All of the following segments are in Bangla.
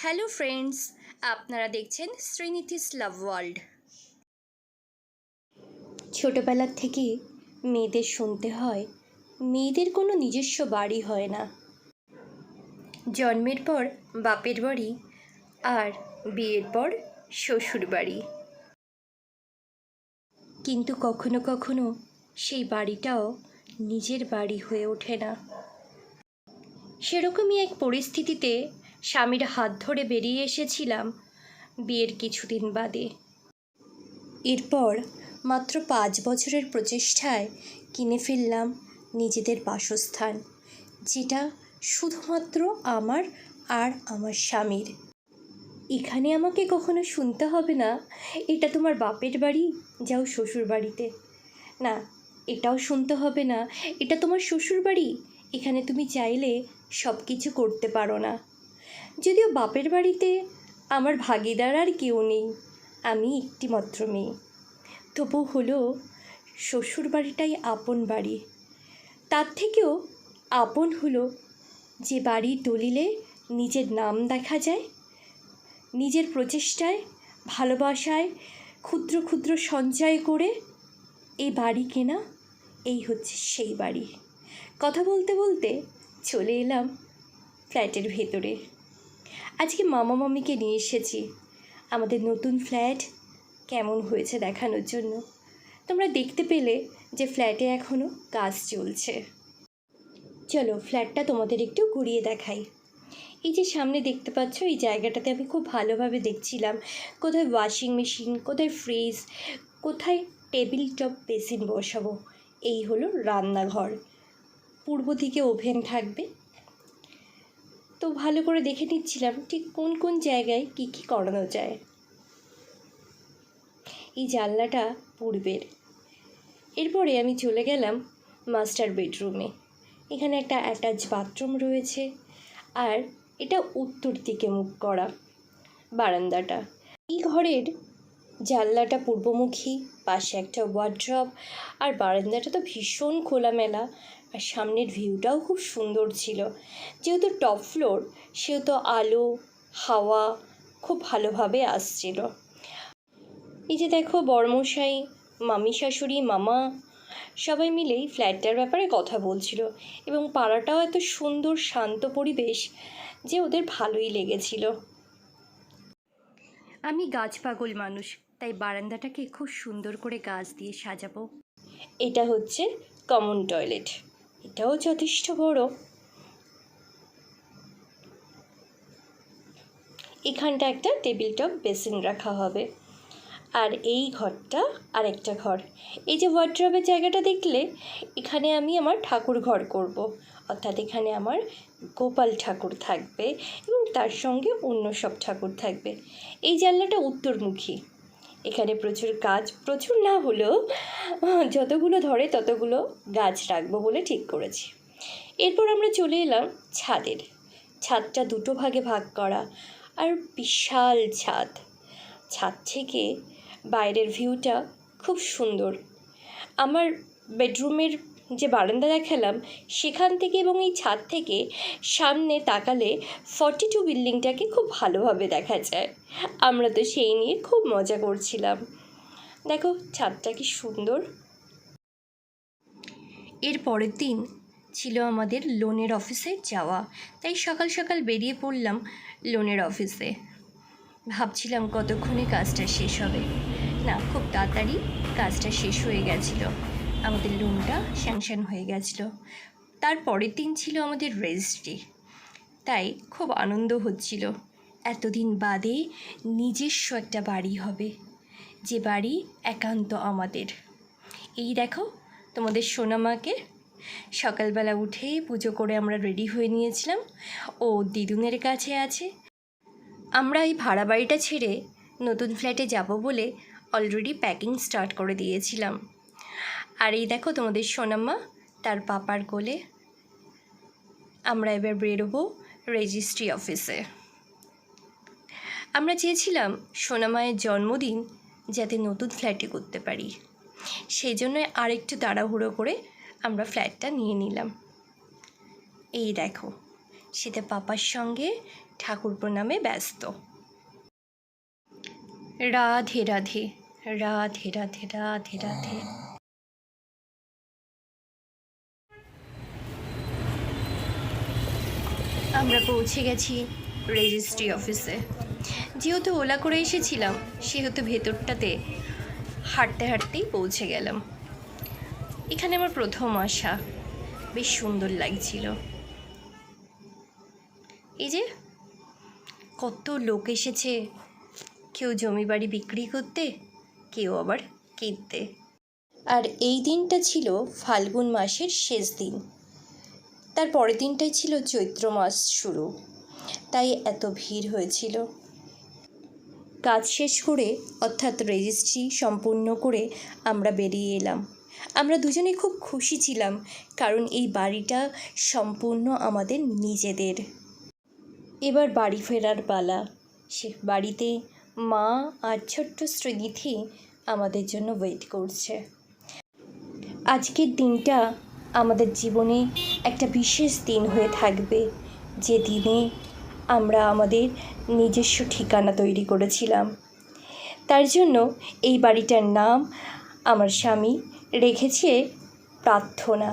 হ্যালো ফ্রেন্ডস, আপনারা দেখছেন শ্রীনিধিস লাভ ওয়ার্ল্ড। ছোটোবেলার থেকে মেয়েদের শুনতে হয়, মেয়েদের কোনো নিজস্ব বাড়ি হয় না। জন্মের পর বাপের বাড়ি আর বিয়ের পর শ্বশুর বাড়ি। কিন্তু কখনো কখনো সেই বাড়িটাও নিজের বাড়ি হয়ে ওঠে না। সেরকমই এক পরিস্থিতিতে স্বামীর হাত ধরে বেরিয়ে এসেছিলাম বিয়ের কিছুদিন বাদে। এরপর মাত্র পাঁচ বছরের প্রচেষ্টায় কিনে ফেললাম নিজেদের বাসস্থান, যেটা শুধুমাত্র আমার আর আমার স্বামীর। এখানে আমাকে কখনো শুনতে হবে না, এটা তোমার বাপের বাড়ি, যাও শ্বশুর বাড়িতে। না, এটাও শুনতে হবে না, এটা তোমার শ্বশুর বাড়ি, এখানে তুমি চাইলে সব কিছু করতে পারো না। যদিও বাপের বাড়িতে আমার ভাগিদার আর কেউ নেই, আমি একটি মাত্র মেয়ে। তবু হলো শ্বশুর বাড়িটাই আপন বাড়ি। তার থেকেও আপন হলো যে বাড়ির দলিলে নিজের নাম দেখা যায়, নিজের প্রচেষ্টায়, ভালোবাসায় ক্ষুদ্র ক্ষুদ্র সঞ্চয় করে এই বাড়ি কেনা, এই হচ্ছে সেই বাড়ি। কথা বলতে বলতে চলে এলাম ফ্ল্যাটের ভেতরে। আজকে মামা মামিকে নিয়ে এসেছি। আমাদের নতুন ফ্ল্যাট কেমন হয়েছে দেখানোর জন্য। তোমরা দেখতে পেলে যে ফ্ল্যাটে এখনও কাজ চলছে। চলো ফ্ল্যাটটা তোমাদের একটু ঘুরিয়ে দেখাই। এই যে সামনে দেখতে পাচ্ছ, এই জায়গাটাতে আমি খুব ভালোভাবে দেখছিলাম। কোথায় ওয়াশিং মেশিন কোথায় ফ্রিজ কোথায় টেবিল টপ বেসিন বসাবো। এই হলো রান্নাঘর। পূর্ব দিকে ওভেন থাকবে তো ভালো করে দেখে নিচ্ছিলাম ঠিক কোন কোন জায়গায় কী কী করানো যায়। এই জানলাটা পূর্বের। এরপরে আমি চলে গেলাম মাস্টার বেডরুমে। এখানে একটা অ্যাটাচ বাথরুম রয়েছে আর এটা উত্তর দিকে মুখ করা বারান্দাটা। এই ঘরের জানলাটা পূর্বমুখী, পাশে একটা ওয়ার্ড্রপ আর বারান্দাটা তো ভীষণ খোলামেলা। আর সামনের ভিউটাও খুব সুন্দর ছিল। যেহেতু টপ ফ্লোর সেহেতু আলো, হাওয়া খুব ভালোভাবে আসছিল। এই যে দেখো বড়মশাই মামি শাশুড়ি মামা, সবাই মিলেই ফ্ল্যাটটার ব্যাপারে কথা বলছিল। এবং পাড়াটাও এত সুন্দর, শান্ত পরিবেশ যে ওদের ভালোই লেগেছিল। আমি গাছ পাগল মানুষ। তাই বারান্দাটাকে খুব সুন্দর করে গাছ দিয়ে সাজাবো। এটা হচ্ছে কমন টয়লেট এটাও যথেষ্ট বড়। এখানটা একটা টেবিল টপ বেসিন রাখা হবে। আর এই ঘরটা আরেকটা ঘর। এই যে ওয়ার্ড্রবের জায়গাটা দেখলে, এখানে আমি আমার ঠাকুর ঘর করব। অর্থাৎ এখানে আমার গোপাল ঠাকুর থাকবে এবং তার সঙ্গে অন্য সব ঠাকুর থাকবে। এই জানলাটা উত্তরমুখী। এখানে প্রচুর গাছ প্রচুর না হলেও যতগুলো ধরে ততগুলো গাছ রাখব বলে ঠিক করেছি। এরপর আমরা চলে এলাম ছাদের। ছাদটা দুটো ভাগে ভাগ করা, আর বিশাল ছাদ। ছাদ থেকে বাইরের ভিউটা খুব সুন্দর। আমার বেডরুমের যে বারান্দা দেখালাম সেখান থেকে এবং এই ছাদ থেকে সামনে তাকালে ফর্টি টু বিল্ডিংটাকে খুব ভালোভাবে দেখা যায়। আমরা তো সেই নিয়ে খুব মজা করছিলাম। দেখো, ছাদটা কি সুন্দর। এর পরের দিন ছিল আমাদের লোনের অফিসে যাওয়া, তাই সকাল সকাল বেরিয়ে পড়লাম লোনের অফিসে। ভাবছিলাম কতক্ষণে কাজটা শেষ হবে। না, খুব তাড়াতাড়ি কাজটা শেষ হয়ে গেছিল। আমাদের লোনটা স্যাংশন হয়ে গেছিল। তার পরের দিন ছিল আমাদের রেজিস্ট্রি তাই খুব আনন্দ হচ্ছিল। এতদিন বাদে নিজস্ব একটা বাড়ি হবে, যে বাড়ি একান্ত আমাদের। এই দেখো, তোমাদের সোনামাকে সকালবেলা উঠে পুজো করে আমরা রেডি হয়ে নিয়েছিলাম। ও দিদুনের কাছে আছে। আমরা এই ভাড়া বাড়িটা ছেড়ে নতুন ফ্ল্যাটে যাব বলে অলরেডি প্যাকিং স্টার্ট করে দিয়েছিলাম। আর এই দেখো তোমাদের সোনাম্মা, তার পাপার কোলে। আমরা এবার বেরোবো রেজিস্ট্রি অফিসে আমরা চেয়েছিলাম সোনামায়ের জন্মদিন যাতে নতুন ফ্ল্যাটে করতে পারি। সেই জন্য আরেকটু তাড়াহুড়ো করে আমরা ফ্ল্যাটটা নিয়ে নিলাম। এই দেখো, সেটা পাপার সঙ্গে ঠাকুর প্রণামে ব্যস্ত। রাধে রাধে রাধে রাধে রাধে রাধে। আমরা পৌঁছে গেছি রেজিস্ট্রি অফিসে যেহেতু ওলা করে এসেছিলাম, সেহেতু ভেতরটাতে হাঁটতে হাঁটতেই পৌঁছে গেলাম। এখানে আমার প্রথম আসা। বেশ সুন্দর লাগছিল। এই যে, কত লোক এসেছে। কেউ জমি বাড়ি বিক্রি করতে, কেউ আবার কিনতে। আর এই দিনটা ছিল ফাল্গুন মাসের শেষ দিন। তার পরের দিনটাই ছিল চৈত্র মাস শুরু। তাই এত ভিড় হয়েছিল। কাজ শেষ করে, অর্থাৎ রেজিস্ট্রি সম্পূর্ণ করে আমরা বেরিয়ে এলাম। আমরা দুজনে খুব খুশি ছিলাম, কারণ এই বাড়িটা সম্পূর্ণ আমাদের নিজেদের। এবার বাড়ি ফেরার পালা। সে বাড়িতে মা আর ছোট্ট শ্রীনিধি আমাদের জন্য ওয়েট করছে। আজকের দিনটা আমাদের জীবনে একটা বিশেষ দিন হয়ে থাকবে, যে দিনে আমরা আমাদের নিজস্ব ঠিকানা তৈরি করেছিলাম। তার জন্য এই বাড়িটার নাম আমার স্বামী রেখেছে প্রার্থনা।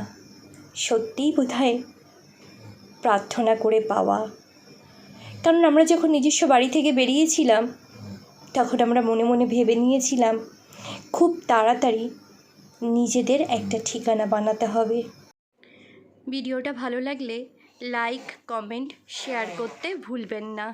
সত্যিই বোধহয় প্রার্থনা করে পাওয়া। কারণ আমরা যখন নিজস্ব বাড়ি থেকে বেরিয়েছিলাম, তখন আমরা মনে মনে ভেবে নিয়েছিলাম, খুব তাড়াতাড়ি নিজেদের একটা ঠিকানা বানাতে হবে। ভিডিওটা ভালো লাগলে লাইক কমেন্ট শেয়ার করতে ভুলবেন না।